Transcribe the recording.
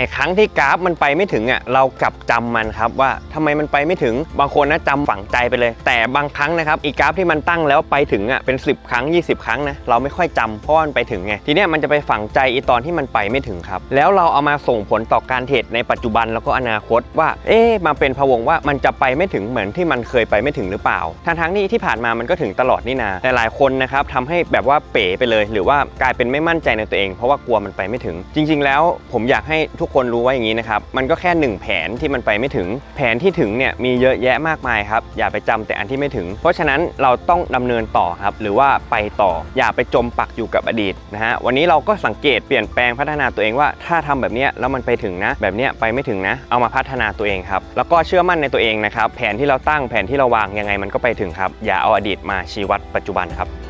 อ้ครั้งที่กราฟมันไปไม่ถึงอะเรากลับจำมันครับว่าทำไมมันไปไม่ถึงบางคนนะจำฝังใจไปเลย แต่บางครั้งนะครับอีกราฟที่มันตั้งแล้วไปถึงอะเป็น 10 ครั้ง 20 ครั้งนะเราไม่ค่อยจำเพราะมันไปถึงไงทีเนี้ยมันจะไปฝังใจอีตอนที่มันไปไม่ถึงครับ แล้วเราเอามาส่งผลต่อการเทรดในปัจจุบันแล้วก็อนาคตว่า เอ๊ะมาเป็นพะวงว่ามันจะไปไม่ถึงเหมือนที่มันเคยไปไม่ถึงหรือเปล่าทั้งทั้งๆที่ที่ผ่านมามันก็ถึงตลอดนี่นาแต่หลายคนนะครับทำให้แบบว่าเป๋ไปเลย หรือว่ากลายเป็นไม่มั่นใจในตัวเอง เพราะว่ากลัวมันไปไม่ถึง จริง ๆ แล้วผมอยากให้ทุกคนรู้ไว่าอย่างนี้นะครับ มันก็แค่หนึ่งแผนที่มันไปไม่ถึง แผนที่ถึงเนี่ยมีเยอะแยะมากมายครับ อย่าไปจำแต่อันที่ไม่ถึง เพราะฉะนั้นเราต้องดำเนินต่อครับ หรือว่าไปต่อ อย่าไปจมปักอยู่กับอดีตนะฮะ วันนี้เราก็สังเกตเปลี่ยนแปลงพัฒนาตัวเองว่า ถ้าทำแบบนี้แล้วมันไปถึงนะ แบบนี้ไปไม่ถึงนะ เอามาพัฒนาตัวเองครับ แล้วก็เชื่อมั่นในตัวเองนะครับ แผนที่เราตั้ง แผนที่เราวาง ยังไงมันก็ไปถึงครับ อย่าเอาอดีตมาชี้วัดปัจจุบันครับ